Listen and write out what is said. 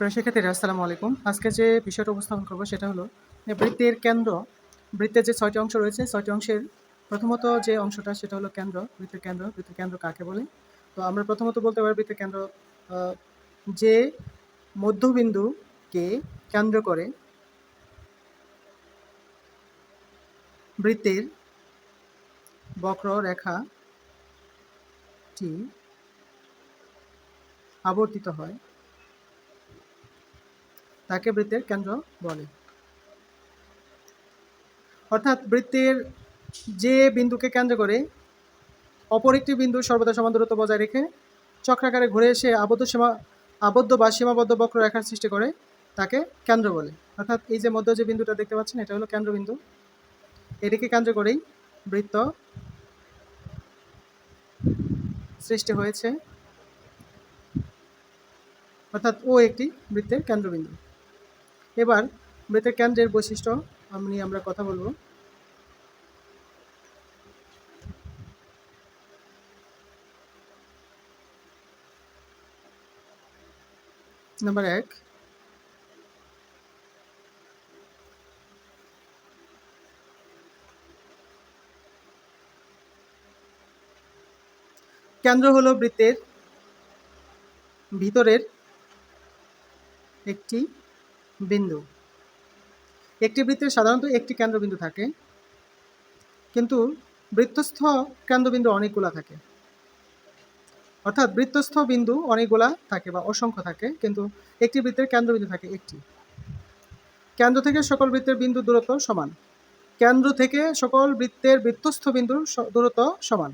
প্রিয় শিক্ষার্থীরা আসসালামু আলাইকুম। আজকে যে বিষয়টা উপস্থাপন করব সেটা হলো বৃত্তের কেন্দ্র, বৃত্তের যে ছয়টি অংশ রয়েছে, ছয়টি অংশের প্রথমত যে অংশটা সেটা হলো কেন্দ্র, বৃত্তের কেন্দ্র বৃত্তের কেন্দ্র কাকে বলে? তো আমরা প্রথমত বলতে পারি বৃত্তের কেন্দ্র যে মধ্যবিন্দুকে কেন্দ্র করে বৃত্তের বক্ররেখাটি আবর্তিত হয়। তাকে বৃত্তের কেন্দ্র বলে। অর্থাৎ বৃত্তের যে বিন্দুকে কেন্দ্র করে অপর একটি বিন্দু সর্বদা সমান দূরত্ব বজায় রেখে চক্রাকারে ঘুরে এসে আবদ্ধ সীমা, আবদ্ধ বা সীমাবদ্ধ বক্ররেখার সৃষ্টি করে তাকে কেন্দ্র বলে। অর্থাৎ এই যে মধ্য যে বিন্দুটা দেখতে পাচ্ছেন, এটা হলো কেন্দ্রবিন্দু এটিকে কেন্দ্র করেই বৃত্ত সৃষ্টি হয়েছে। অর্থাৎ ও একটি বৃত্তের কেন্দ্রবিন্দু এবার বৃত্তের কেন্দ্রের বৈশিষ্ট্য আমি আমরা কথা বলব। নাম্বার এক। কেন্দ্র হলো বৃত্তের ভিতরের একটি বিন্দু। একটি বৃত্তের সাধারণত একটি কেন্দ্রবিন্দু থাকে, কিন্তু বৃত্তস্থ কেন্দ্রবিন্দু অনেকগুলা থাকে। অর্থাৎ বৃত্তস্থ বিন্দু অনেকগুলা থাকে বা অসংখ্য থাকে, কিন্তু একটি বৃত্তের কেন্দ্রবিন্দু থাকে একটি। কেন্দ্র থেকে সকল বৃত্তের বিন্দু দূরত্ব সমান। কেন্দ্র থেকে সকল বৃত্তের বৃত্তস্থ বিন্দুর দূরত্ব সমান।